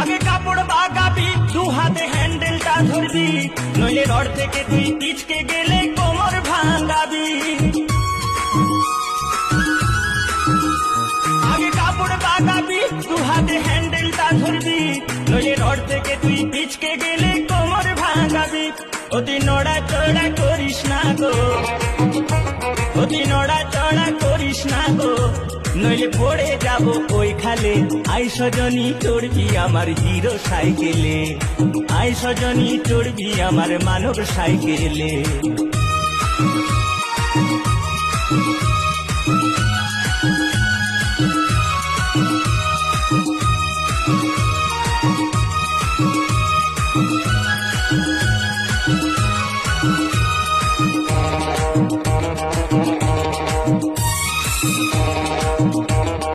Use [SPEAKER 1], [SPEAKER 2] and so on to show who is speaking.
[SPEAKER 1] আগে কাপড় বাগাবি, দু হাতে হ্যান্ডেলটা ধরবি, নইলে রড থেকে তুই পিচকে গেলে কোমর ভাঙাবি। আগে কাপড় বাগাবি, দু হাতে হ্যান্ডেলটা ধরবি, নইলে রড থেকে তুই পিচকে গেলে কোমর ভাঙাবি। অতি নড়া চড়া করিস না গো, অতি নড়া নইলে পড়ে যাব ওই খালে আই সজনী, চড়বি আমার হিরো সাইকেলে। আই সজনী, চড়বি আমার মানব সাইকেলে।